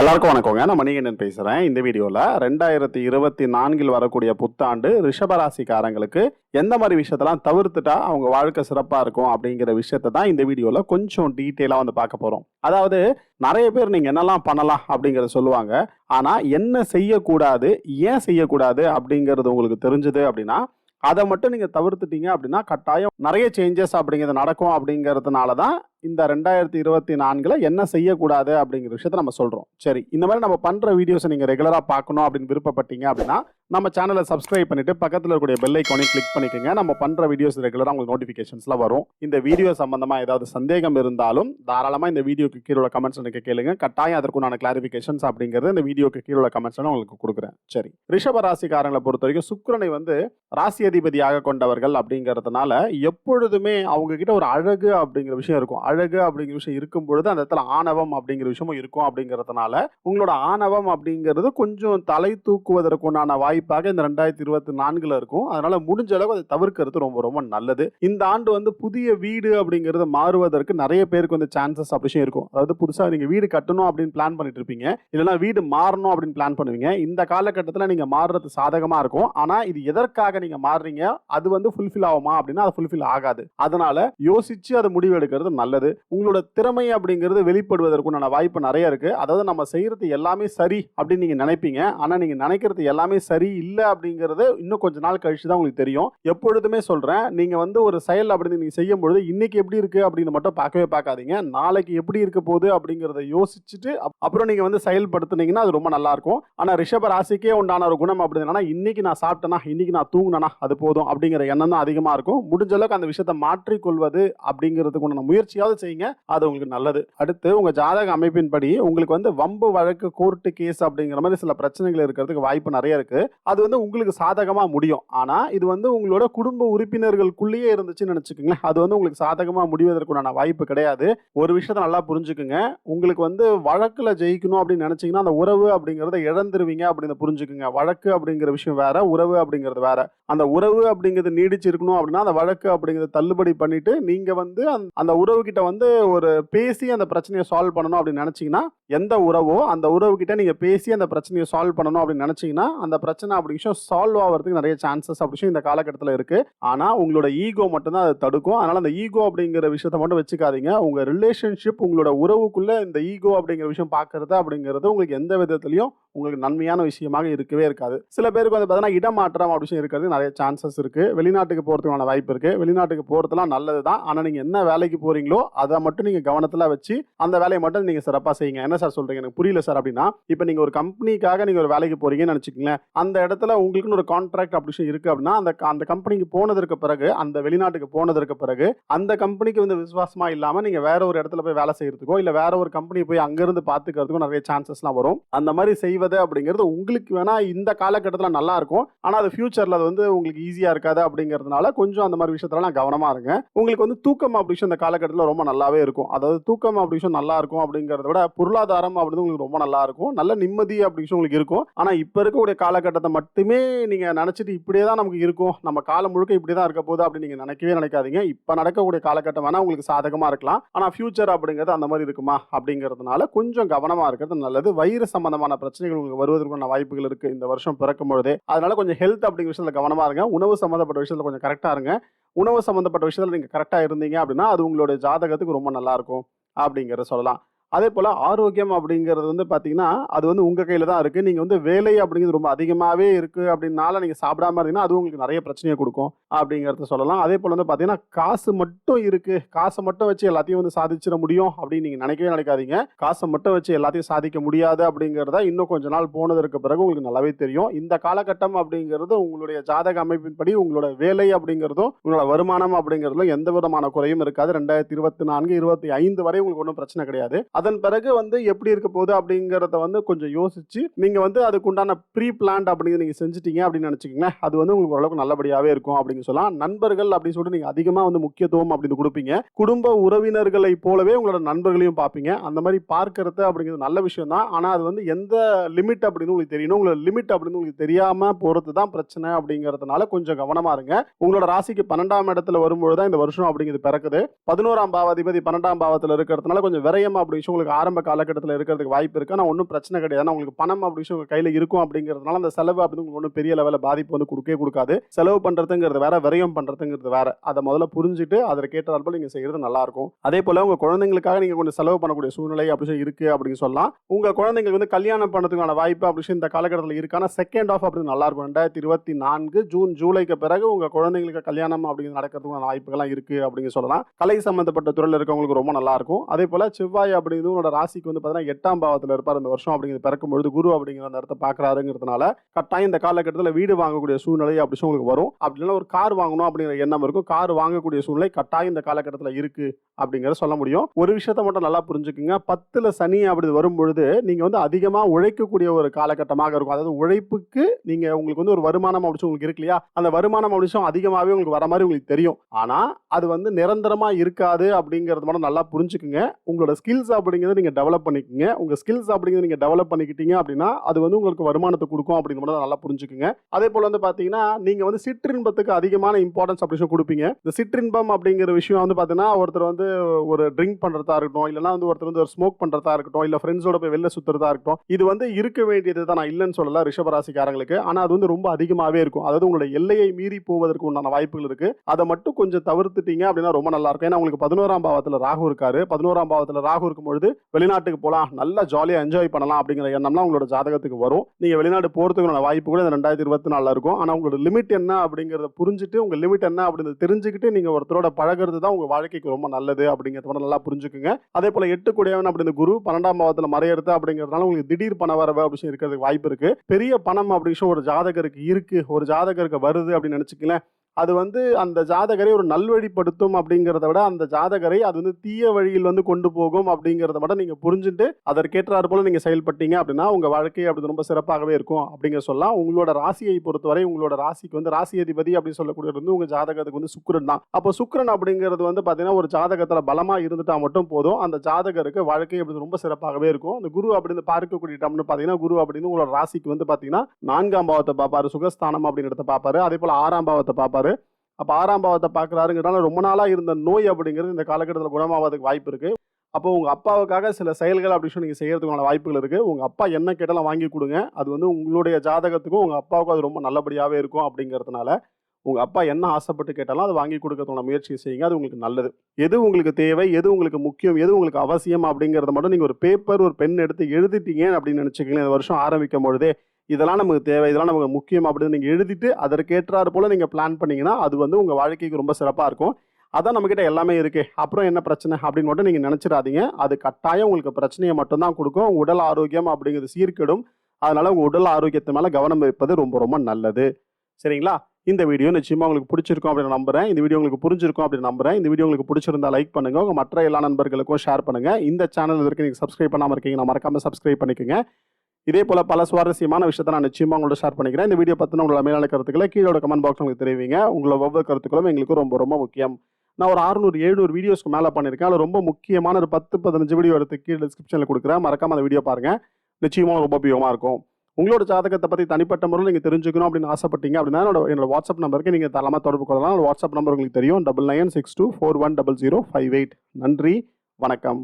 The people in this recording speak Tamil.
எல்லாருக்கும் வணக்கங்க. நான் மணிகண்டன் பேசுகிறேன் இந்த வீடியோவில் ரெண்டாயிரத்தி இருபத்தி நான்கில் வரக்கூடிய புத்தாண்டு ரிஷபராசிக்காரங்களுக்கு எந்த மாதிரி விஷயத்தெல்லாம் தவிர்த்துட்டா அவங்க வாழ்க்கை சிறப்பாக இருக்கும் அப்படிங்கிற விஷயத்தை தான் இந்த வீடியோவில் கொஞ்சம் டீட்டெயிலாக வந்து பார்க்க போகிறோம் அதாவது நிறைய பேர் நீங்கள் என்னெல்லாம் பண்ணலாம் அப்படிங்கிறத சொல்லுவாங்க. ஆனால் என்ன செய்யக்கூடாது ஏன் செய்யக்கூடாது அப்படிங்கிறது உங்களுக்கு தெரிஞ்சது அப்படின்னா அதை மட்டும் நீங்கள் தவிர்த்துட்டீங்க அப்படின்னா கட்டாயம் நிறைய சேஞ்சஸ் அப்படிங்கிறது நடக்கும் அப்படிங்கிறதுனால தான் இந்த ரெண்டாயிரத்தி இருபத்தி நான்கில் என்ன செய்யக்கூடாது அப்படிங்கிற விஷயத்த நம்ம சொல்கிறோம் சரி இந்த மாதிரி நம்ம பண்ணுற வீடியோஸை நீங்கள் ரெகுலராக பார்க்கணும் அப்படின்னு விருப்பப்பட்டீங்க அப்படின்னா நம்ம சேனலை சப்ஸ்கிரைப் பண்ணிட்டு பக்கத்தில் இருக்கக்கூடிய பெல் ஐக்கானையும் கிளிக் பண்ணிக்கோங்க. நம்ம பண்ணுற வீடியோஸ் ரெகுலராக உங்களுக்கு நோட்டிஃபிகேஷன்ஸ்லாம் வரும். இந்த வீடியோ சம்பந்தமாக ஏதாவது சந்தேகம் இருந்தாலும் தாராளமாக இந்த வீடியோக்கு கீழே உள்ள கமெண்ட்ஸ் எனக்கு கேளுங்க. கட்டாயம் அதற்குண்டான கிளாரிஃபிகேஷன்ஸ் அப்படிங்கிறது இந்த வீடியோக்கு கீழே உள்ள கமெண்ட்ஸ் உங்களுக்கு கொடுக்குறேன். சரி. ரிஷப ராசிக்காரங்களை பொறுத்த வரைக்கும் சுக்கரனை வந்து ராசி அதிபதியாக கொண்டவர்கள் அப்படிங்கிறதுனால எப்பொழுதுமே அவங்க கிட்ட ஒரு அழகு அப்படிங்கிற விஷயம் இருக்கும். அழகு அப்படிங்கிற விஷயம் இருக்கும் பொழுது அந்த இடத்துல ஆணவம் அப்படிங்கிற விஷயமும் இருக்கும் அப்படிங்கிறதுனால உங்களோட ஆணவம் அப்படிங்கிறது கொஞ்சம் தலை தூக்குவதற்குண்டான வாய்ப்பாக இந்த ரெண்டாயிரத்தி இருபத்தி நான்குல இருக்கும். அதனால முடிஞ்ச அளவுக்கு அதை தவிர்க்கிறது ரொம்ப ரொம்ப நல்லது. இந்த ஆண்டு வந்து புதிய வீடு அப்படிங்கிறது மாறுவதற்கு நிறைய பேருக்கு வந்து சான்சஸ் அப்படி இருக்கும். அதாவது புதுசாக நீங்க வீடு கட்டணும் அப்படின்னு பிளான் பண்ணிட்டு இருப்பீங்க. இல்லைனா வீடு மாறணும் அப்படின்னு பிளான் பண்ணுவீங்க. இந்த காலகட்டத்தில் நீங்க மாறுறது சாதகமா இருக்கும். ஆனா இது எதற்காக நீங்க மாறுறீங்க? அது வந்து ஃபுல்ஃபில் ஆகுமா அப்படின்னா அது ஃபுல்ஃபில் ஆகாது. அதனால யோசிச்சு அதை முடிவு எடுக்கிறது நல்லது. உங்களோட திறமை அப்படிங்கிறது வெளிப்படுவதற்குண்டான வாய்ப்பு நிறைய இருக்கு. அதாவது நம்ம செய்யறது எல்லாமே சரி அப்படின்னு நீங்க நினைப்பீங்க. ஆனா நீங்க நினைக்கிறது எல்லாமே சரி இல்லை அப்படிங்கிறது இன்னும் கொஞ்ச நாள் கழிச்சு தான் உங்களுக்கு தெரியும். எப்பொழுதுமே சொல்கிறேன் நீங்கள் வந்து ஒரு செயல் அப்படின்னு நீங்கள் செய்யும் பொழுது இன்னைக்கு எப்படி இருக்குது அப்படின்னு மட்டும் பார்க்கவே பார்க்காதீங்க. நாளைக்கு எப்படி இருக்க போகுது அப்படிங்கிறத யோசிச்சுட்டு அப்- அப்புறம் நீங்கள் வந்து செயல்படுத்துனீங்கன்னா அது ரொம்ப நல்லாயிருக்கும் ஆனால் ரிஷப ராசிக்கே உண்டான ஒரு குணம் அப்படின்னா இன்னைக்கு நான் சாப்பிட்டேனா இன்னைக்கு நான் தூங்கினேனா அது போதும் அப்படிங்கிற எண்ணம் தான் அதிகமாக இருக்கும். முடிஞ்ச அளவுக்கு அந்த விஷயத்தை மாற்றிக்கொள்வது அப்படிங்கிறதுக்கு உண்டான முயற்சியாவது செய்யுங்க. அது உங்களுக்கு நல்லது. அடுத்து உங்கள் ஜாதக அமைப்பின்படி உங்களுக்கு வந்து வம்பு வழக்கு கோர்ட்டு கேஸ் அப்படிங்கிற மாதிரி சில பிரச்சனைகள் இருக்கிறதுக்கு வாய்ப்பு நிறைய இருக்குது அது வந்து உங்களுக்கு சாதகமாக முடியும். ஆனால் இது வந்து உங்களோட குடும்ப உறுப்பினர்களுக்குள்ளேயே இருந்துச்சுன்னு நினச்சிக்கோங்களேன். அது வந்து உங்களுக்கு சாதகமாக முடிவதற்குண்டான வாய்ப்பு கிடையாது. ஒரு விஷயத்த நல்லா புரிஞ்சுக்குங்க. உங்களுக்கு வந்து வழக்கில் ஜெயிக்கணும் அப்படின்னு நினச்சிங்கன்னா அந்த உறவு அப்படிங்கிறத இழந்துருவீங்க அப்படின்னு புரிஞ்சுக்குங்க. வழக்கு அப்படிங்கிற விஷயம் வேற உறவு அப்படிங்கிறது வேற. அந்த உறவு அப்படிங்கிறது நீடிச்சு இருக்கணும் அப்படின்னா அந்த வழக்கு அப்படிங்கிறத தள்ளுபடி பண்ணிட்டு நீங்கள் வந்து அந்த- அந்த உறவு கிட்ட வந்து ஒரு பேசி அந்த பிரச்சனையை சால்வ் பண்ணணும் அப்படின்னு நினச்சிங்கன்னா எந்த உறவோ அந்த உறவு கிட்ட நீங்கள் பேசி அந்த பிரச்சனையை சால்வ் பண்ணணும் அப்படின்னு நினச்சிங்கன்னா அந்த பிரச்சனை அப்படி விஷயம் சால்வ் ஆகிறதுக்கு நிறைய சான்சஸ் அப்படி விஷயம் இந்த காலகட்டத்தில் இருக்கு. ஆனால் உங்களோட ஈகோ மட்டும்தான் அதை தடுக்கும். அதனால் அந்த ஈகோ அப்படிங்கிற விஷயத்த மட்டும் வச்சுக்காதீங்க. உங்கள் ரிலேஷன்ஷிப் உங்களோட உறவுக்குள்ளே இந்த ஈகோ அப்படிங்கிற விஷயம் பார்க்கறது அப்படிங்கிறது உங்களுக்கு எந்த விதத்துலையும் உங்களுக்கு நன்மையான விஷயமாக இருக்கவே இருக்காது. சில பேருக்கு வந்து பார்த்தீங்கன்னா இடமாற்றம் அப்படி விஷயம் இருக்கிறது நிறைய சான்சஸ் இருக்குது வெளிநாட்டுக்கு போகிறதுக்கான வாய்ப்பு இருக்குது வெளிநாட்டுக்கு போகிறதுலாம் நல்லது தான் ஆனால் நீங்கள் என்ன வேலைக்கு போகிறீங்களோ அதை மட்டும் நீங்கள் கவனத்தில் வச்சு அந்த வேலையை மட்டும் நீங்கள் சிறப்பாக செய்யுங்க. என்ன சார் சொல்கிறீங்க எனக்கு புரியல சார் அப்படின்னா இப்போ நீங்கள் ஒரு கம்பெனிக்காக நீங்கள் ஒரு வேலைக்கு போகிறீங்கன்னு நினச்சிக்கங்களேன். அந்த அந்த இடத்துல உங்களுக்குன்னு ஒரு கான்ட்ராக்ட் அப்படி விஷயம் இருக்கு அப்படின்னா அந்த அந்த கம்பெனிக்கு போனதற்கு பிறகு அந்த வெளிநாட்டுக்கு போனதற்கு பிறகு அந்த கம்பெனிக்கு வந்து விசுவாசமா இல்லாம நீங்க வேற ஒரு இடத்துல போய் வேலை செய்யறதுக்கோ இல்ல வேற ஒரு கம்பெனி போய் அங்கிருந்து பாத்துக்கிறதுக்கோ நிறைய சான்சஸ்லாம் வரும். அந்த மாதிரி செய்வது அப்படிங்கிறது உங்களுக்கு வேணா இந்த காலகட்டத்தில் நல்லா இருக்கும். ஆனா அது ஃபியூச்சர்ல அது வந்து உங்களுக்கு ஈஸியா இருக்காது அப்படிங்கிறதுனால கொஞ்சம் அந்த மாதிரி விஷயத்துலலாம் கவனமா இருங்க. உங்களுக்கு வந்து தூக்கம் அப்படி விஷயம் இந்த காலகட்டத்தில் ரொம்ப நல்லாவே இருக்கும். அதாவது தூக்கம் அப்படி விஷயம் நல்லா இருக்கும் அப்படிங்கிறத விட பொருளாதாரம் அப்படிங்கிறது உங்களுக்கு ரொம்ப நல்லா இருக்கும். நல்ல நிம்மதி அப்படி விஷயம் உங்களுக்கு இருக்கும். ஆனா இப்ப இருக்கக்கூடிய அதை மட்டுமே நீங்கள் நினச்சிட்டு இப்படியே தான் நமக்கு இருக்கும். நம்ம காலம் முழுக்க இப்படி தான் இருக்க போகுது அப்படின்னு நீங்கள் நினைக்கவே நினைக்காதீங்க. இப்போ நடக்கக்கூடிய காலகட்டம் வேணால் உங்களுக்கு சாதகமாக இருக்கலாம். ஆனால் ஃபியூச்சர் அப்படிங்கிறது அந்த மாதிரி இருக்குமா அப்படிங்கிறதுனால கொஞ்சம் கவனமாக இருக்கிறது நல்லது. வயிறு சம்பந்தமான பிரச்சனைகள் உங்களுக்கு வருவதற்கான வாய்ப்புகள் இருக்குது இந்த வருஷம் பிறக்கும் பொழுதே. அதனால கொஞ்சம் ஹெல்த் அப்படிங்கிற விஷயத்தில் கவனமாக இருங்க. உணவு சம்பந்தப்பட்ட விஷயத்தில் கொஞ்சம் கரெக்டாக இருங்க. உணவு சம்பந்தப்பட்ட விஷயத்தில் நீங்கள் கரெக்டாக இருந்தீங்க அப்படின்னா அது உங்களுடைய ஜாதகத்துக்கு ரொம்ப நல்லாயிருக்கும் அப்படிங்கிறத சொல்லலாம். அதே போல் ஆரோக்கியம் அப்படிங்கிறது வந்து பார்த்தீங்கன்னா அது வந்து உங்கள் கையில் தான் இருக்குது நீங்கள் வந்து வேலை அப்படிங்கிறது ரொம்ப அதிகமாகவே இருக்குது அப்படின்னால நீங்கள் சாப்பிடாம இருந்தீங்கன்னா அது உங்களுக்கு நிறைய பிரச்சனையை கொடுக்கும் அப்படிங்கிறத சொல்லலாம். அதே போல் வந்து பார்த்தீங்கன்னா காசு மட்டும் இருக்குது காசை மட்டும் வச்சு எல்லாத்தையும் வந்து சாதிச்சிட முடியும் அப்படின்னு நீங்கள் நினைக்கவே நினைக்காதீங்க. காசை மட்டும் வச்சு எல்லாத்தையும் சாதிக்க முடியாது அப்படிங்கிறத இன்னும் கொஞ்ச நாள் போனதற்கு பிறகு உங்களுக்கு நல்லாவே தெரியும். இந்த காலகட்டம் அப்படிங்கிறது உங்களுடைய ஜாதக அமைப்பின்படி உங்களோட வேலை அப்படிங்கிறதும் உங்களோட வருமானம் அப்படிங்கிறதுல எந்த விதமான குறையும் இருக்காது. ரெண்டாயிரத்தி இருபத்தி நான்கு இருபத்தி ஐந்து வரை உங்களுக்கு ஒன்றும் பிரச்சனை கிடையாது. அதன் பிறகு வந்து எப்படி இருக்க போகுது அப்படிங்கிறத வந்து கொஞ்சம் யோசிச்சு நீங்க வந்து அதுக்குண்டான ப்ரீ பிளான்ட் அப்படிங்கிறது நீங்க செஞ்சுட்டீங்க அப்படின்னு நினைச்சுக்கோங்களேன் அது வந்து உங்களுக்கு ஓரளவுக்கு நல்லபடியாவே இருக்கும் அப்படின்னு சொல்லலாம். நண்பர்கள் அப்படின்னு சொல்லிட்டு நீங்க அதிகமா வந்து முக்கியத்துவம் அப்படின்னு கொடுப்பீங்க. குடும்ப உறவினர்களை போலவே உங்களோட நண்பர்களையும் பார்ப்பீங்க. அந்த மாதிரி பார்க்கறது அப்படிங்கிறது நல்ல விஷயம் தான். ஆனா அது வந்து எந்த லிமிட் அப்படின்னு உங்களுக்கு தெரியணும். உங்களோட லிமிட் அப்படின்னு உங்களுக்கு தெரியாம போறது தான் பிரச்சனை அப்படிங்கிறதுனால கொஞ்சம் கவனமா இருங்க. உங்களோட ராசிக்கு பன்னெண்டாம் இடத்துல வரும்பொழுது தான் இந்த வருஷம் அப்படிங்கிறது பிறக்குது. பதினோராம் பாவாதிபதி பன்னெண்டாம் பாவத்தில் இருக்கிறதுனால கொஞ்சம் விரயம் அப்படி விஷயம் உங்களுக்கு ஆரம்ப காலகட்டத்தில் இருக்கிறதுக்கு வாய்ப்பு இருக்குது ஆனால் ஒன்றும் பிரச்சனை கிடையாது. ஆனால் உங்களுக்கு பணம் அப்படி விஷயம் உங்கள் கையில் இருக்கும் அப்படிங்கிறதுனால அந்த செலவு அப்படின்னு உங்களுக்கு ஒன்றும் பெரிய லெவலில் பாதிப்பு வந்து கொடுக்கவே கொடுக்காது. செலவு பண்ணுறதுங்கிறது வேற விரயம் பண்ணுறதுங்கிறது வேற. அதை முதல்ல புரிஞ்சுட்டு அதற்கு ஏற்றாற்போல் நீங்கள் செய்கிறது நல்லாயிருக்கும் அதே போல் உங்கள் குழந்தைங்களுக்காக நீங்கள் கொஞ்சம் செலவு பண்ணக்கூடிய சூழ்நிலை அப்படி இருக்குது அப்படின்னு சொல்லலாம். உங்கள் குழந்தைங்களுக்கு வந்து கல்யாணம் பண்ணுறதுக்கான வாய்ப்பு அப்படி இந்த காலகட்டத்தில் இருக்கான செகண்ட் ஆஃப் அப்படி நல்லாயிருக்கும் ரெண்டாயிரத்தி இருபத்தி நான்கு ஜூன் ஜூலைக்கு பிறகு உங்கள் குழந்தைங்களுக்கு கல்யாணம் அப்படிங்கிறது நடக்கிறதுக்கான வாய்ப்புகள்லாம் இருக்குது அப்படின்னு சொல்லலாம். கலை சம்மந்தப்பட்ட துறையில் இருக்கவங்களுக்கு ரொம்ப நல்லாயிருக்கும் அதே போல் செவ்வாய் அப்படி அப்படிங்கிறது உங்களோட ராசிக்கு வந்து பார்த்தீங்கன்னா எட்டாம் பாவத்தில் இருப்பார். அந்த வருஷம் அப்படிங்கிறது பிறக்கும் பொழுது குரு அப்படிங்கிற அந்த இடத்த பார்க்குறாருங்கிறதுனால கட்டாயம் இந்த காலகட்டத்தில் வீடு வாங்கக்கூடிய சூழ்நிலை அப்படி உங்களுக்கு வரும். அப்படி இல்லைன்னா ஒரு கார் வாங்கணும் அப்படிங்கிற எண்ணம் இருக்கும். கார் வாங்கக்கூடிய சூழ்நிலை கட்டாயம் இந்த காலகட்டத்தில் இருக்கு அப்படிங்கிறத சொல்ல முடியும். ஒரு விஷயத்த மட்டும் நல்லா புரிஞ்சுக்குங்க. பத்துல சனி அப்படி வரும்பொழுது நீங்கள் வந்து அதிகமாக உழைக்கக்கூடிய ஒரு காலகட்டமாக இருக்கும். அதாவது உழைப்புக்கு நீங்கள் உங்களுக்கு வந்து ஒரு வருமானம் அப்படிச்சு உங்களுக்கு இருக்கு இல்லையா? அந்த வருமானம் அப்படிச்சும் அதிகமாகவே உங்களுக்கு வர மாதிரி உங்களுக்கு தெரியும். ஆனால் அது வந்து நிரந்தரமாக இருக்காது அப்படிங்கிறது மட்டும் நல்லா புரிஞ்சுக்குங்க. உங்களோட ஸ்கில்ஸ் அப்படிங்கிறத நீங்கள் டெவலப் பண்ணிக்கோங்க. உங்கள் ஸ்கில்ஸ் அப்படிங்கிறத நீங்கள் டெவலப் பண்ணிக்கிட்டீங்க அப்படின்னா அது வந்து உங்களுக்கு வருமானத்தை கொடுக்கும் அப்படிங்கிற மட்டும் நல்லா புரிஞ்சுக்குங்க. அதே போல் வந்து பார்த்தீங்கன்னா நீங்கள் வந்து சிற்றின்பத்துக்கு அதிகமான இம்பார்ட்டன்ஸ் அப்படின்னு சொல்லி கொடுப்பீங்க. இந்த சிற்றின்பம் அப்படிங்கிற விஷயம் வந்து பார்த்தீங்கன்னா ஒருத்தர் வந்து ஒரு ட்ரிங்க் பண்ணுறதா இருக்கட்டும் இல்லைன்னா வந்து ஒருத்தர் வந்து ஒரு ஸ்மோக் பண்ணுறதா இருக்கட்டும் இல்லை ஃப்ரெண்ட்ஸோட போய் வெளில சுற்றுறதா இருக்கட்டும் இது வந்து இருக்க வேண்டியது தான் நான் இல்லைன்னு சொல்லல ரிஷபராசிக்காரங்களுக்கு. ஆனால் அது வந்து ரொம்ப அதிகமாகவே இருக்கும். அதாவது உங்களோட எல்லையை மீறி போவதற்கு உண்டான வாய்ப்புகள் இருக்குது அதை மட்டும் கொஞ்சம் தவிர்த்துட்டீங்க அப்படின்னா ரொம்ப நல்லா இருக்கும். ஏன்னா உங்களுக்கு பதினோராம் பாவத்தில் ராகு இருக்காரு. பதினோராம் பாவத்தில் ராகு இருக்கும்போது பொழுது வெளிநாட்டுக்கு போகலாம் நல்லா ஜாலியாக என்ஜாய் பண்ணலாம் அப்படிங்கிற எண்ணம்லாம் உங்களோட ஜாதகத்துக்கு வரும். நீங்கள் வெளிநாடு போகிறதுக்கான வாய்ப்பு கூட இந்த ரெண்டாயிரத்தி இருபத்தி நாலில் இருக்கும். ஆனால் உங்களோட லிமிட் என்ன அப்படிங்கிறத புரிஞ்சுட்டு உங்கள் லிமிட் என்ன அப்படிங்கிறத தெரிஞ்சுக்கிட்டு நீங்கள் ஒருத்தரோட பழகுறது தான் உங்கள் வாழ்க்கைக்கு ரொம்ப நல்லது அப்படிங்கிறத மட்டும் நல்லா புரிஞ்சுக்குங்க. அதே போல் எட்டு கூடியவன் அப்படி இந்த குரு பன்னெண்டாம் பாவத்தில் மறையறது அப்படிங்கிறதுனால உங்களுக்கு திடீர் பண வரவு அப்படின்னு இருக்கிறதுக்கு வாய்ப்பு இருக்குது பெரிய பணம் அப்படின்னு ஒரு ஜாதகருக்கு இருக்குது ஒரு ஜாதகருக்கு வருது அப்படின்னு நினச்சிக்கல அது வந்து அந்த ஜாதகரை ஒரு நல்வழிப்படுத்தும் அப்படிங்கிறத விட அந்த ஜாதகரை அது வந்து தீய வழியில் வந்து கொண்டு போகும் அப்படிங்கிறத மட்டும் நீங்கள் புரிஞ்சுட்டு அதற்கேற்றாறு போல் நீங்கள் செயல்பட்டீங்க அப்படின்னா உங்கள் வாழ்க்கை அப்படி ரொம்ப சிறப்பாகவே இருக்கும் அப்படிங்கிற சொல்லலாம். உங்களோட ராசியை பொறுத்தவரை உங்களோட ராசிக்கு வந்து ராசி அதிபதி அப்படின்னு சொல்லக்கூடியது வந்து உங்கள் ஜாதகத்துக்கு வந்து சுக்கரன் தான். அப்போ சுக்கரன் அப்படிங்கிறது வந்து பார்த்தீங்கன்னா ஒரு ஜாதகத்தில் பலமாக இருந்துட்டால் மட்டும் போதும். அந்த ஜாதகருக்கு வாழ்க்கை அப்படி ரொம்ப சிறப்பாகவே இருக்கும். அந்த குரு அப்படின்னு பார்க்கக்கூடிய டம்னு பார்த்தீங்கன்னா குரு அப்படின்னு உங்களோட ராசிக்கு வந்து பார்த்தீங்கன்னா நான்காம் பாவத்தை பார்ப்பாரு சுகஸ்தானம் அப்படிங்கிறத பார்ப்பாரு அதே போல் ஆறாம் பாவத்தை பார்ப்பாரு அப்போ ஆறாம் பாவத்தை பார்க்குறாருங்கிறனால ரொம்ப நாளாக இருந்த நோய் அப்படிங்கிறது இந்த காலகட்டத்தில் குணமாவதுக்கு வாய்ப்பு இருக்குது அப்போ உங்கள் அப்பாவுக்காக சில செயல்கள் அப்படின்னு சொல்லி நீங்கள் செய்கிறதுக்கான வாய்ப்புகள் இருக்குது உங்கள் அப்பா என்ன கேட்டாலும் வாங்கி கொடுங்க. அது வந்து உங்களுடைய ஜாதகத்துக்கும் உங்கள் அப்பாவுக்கும் அது ரொம்ப நல்லபடியாகவே இருக்கும் அப்படிங்கிறதுனால உங்கள் அப்பா என்ன ஆசைப்பட்டு கேட்டாலும் அதை வாங்கி கொடுக்கறதுக்கான முயற்சி செய்யுங்க. அது உங்களுக்கு நல்லது. எது உங்களுக்கு தேவை? எது உங்களுக்கு முக்கியம்? எது உங்களுக்கு அவசியம் அப்படிங்கிறத மட்டும் நீங்கள் ஒரு பேப்பர் ஒரு பென் எடுத்து எழுதிட்டீங்க அப்படின்னு நினச்சிக்கலாம் இந்த வருஷம் ஆரம்பிக்கும் பொழுதே இதெல்லாம் நமக்கு தேவை இதெல்லாம் நமக்கு முக்கியம் அப்படின்னு நீங்கள் எழுதிட்டு அதற்கேற்றாறு போல் நீங்கள் பிளான் பண்ணிங்கன்னா அது வந்து உங்கள் வாழ்க்கைக்கு ரொம்ப சிறப்பாக இருக்கும். அதான் நம்மக்கிட்ட எல்லாமே இருக்குது அப்புறம் என்ன பிரச்சனை அப்படின்னு மட்டும் நீங்கள் நினச்சிடாதீங்க. அது கட்டாயம் உங்களுக்கு பிரச்சனையை மட்டும்தான் கொடுக்கும். உடல் ஆரோக்கியம் அப்படிங்கிறது சீர்கெடும். அதனால் உங்கள் உடல் ஆரோக்கியத்து மேலே கவனம் வைப்பது ரொம்ப ரொம்ப நல்லது. சரிங்களா? இந்த வீடியோ நிச்சயமாக உங்களுக்கு பிடிச்சிருக்கும் அப்படின்னு நம்புறேன். இந்த வீடியோ உங்களுக்கு புரிஞ்சிருக்கும் அப்படின்னு நம்புறேன். இந்த வீடியோ உங்களுக்கு பிடிச்சிருந்தா லைக் பண்ணுங்கள் உங்கள் மற்ற எல்லா நண்பர்களுக்கும் ஷேர் பண்ணுங்கள் இந்த சேனல் வரைக்கும் நீங்கள் சப்ஸ்கிரைப் பண்ணாமல் இருக்கீங்க மறக்காமல் சப்ஸ்கிரைப் பண்ணிக்கோங்க. இதே போல் பல சுவாரஸ்யமான விஷயத்தை நான் நிச்சயமாக உங்களோட ஷேர் பண்ணிக்கிறேன். இந்த வீடியோ பற்றின உங்களோட மேலான கருத்துக்களை கீழோட கமெண்ட் பாக்ஸ் உங்களுக்கு தெரிவிங்க. உங்களோட ஒவ்வொரு கருத்துக்களும் எங்களுக்கு ரொம்ப ரொம்ப முக்கியம். நான் ஒரு அறுநூறு எழுநூறு வீடியோஸ்க்கு மேலே பண்ணியிருக்கேன். அதில் ரொம்ப முக்கியமான ஒரு பத்து பதினஞ்சு வீடியோ எடுத்து கீழே டிஸ்கிரிப்ஷனில் கொடுக்குறேன். மறக்காம அந்த வீடியோ பாருங்கள் நிச்சயமாக ரொம்ப உபயோகமாக இருக்கும். உங்களோட ஜாதகத்தை பற்றி தனிப்பட்ட முறையில் நீங்கள் தெரிஞ்சுக்கணும் அப்படின்னு ஆசைப்பட்டீங்க அப்படின்னா என்னோட என்னோட வாட்ஸ்அப் நம்பருக்கு நீங்கள் தரமாக தொடர்பு கொள்ளலாம். வாட்ஸ்அப் நம்பர் உங்களுக்கு தெரியும். Double nine six two four one double zero five eight நன்றி. வணக்கம்.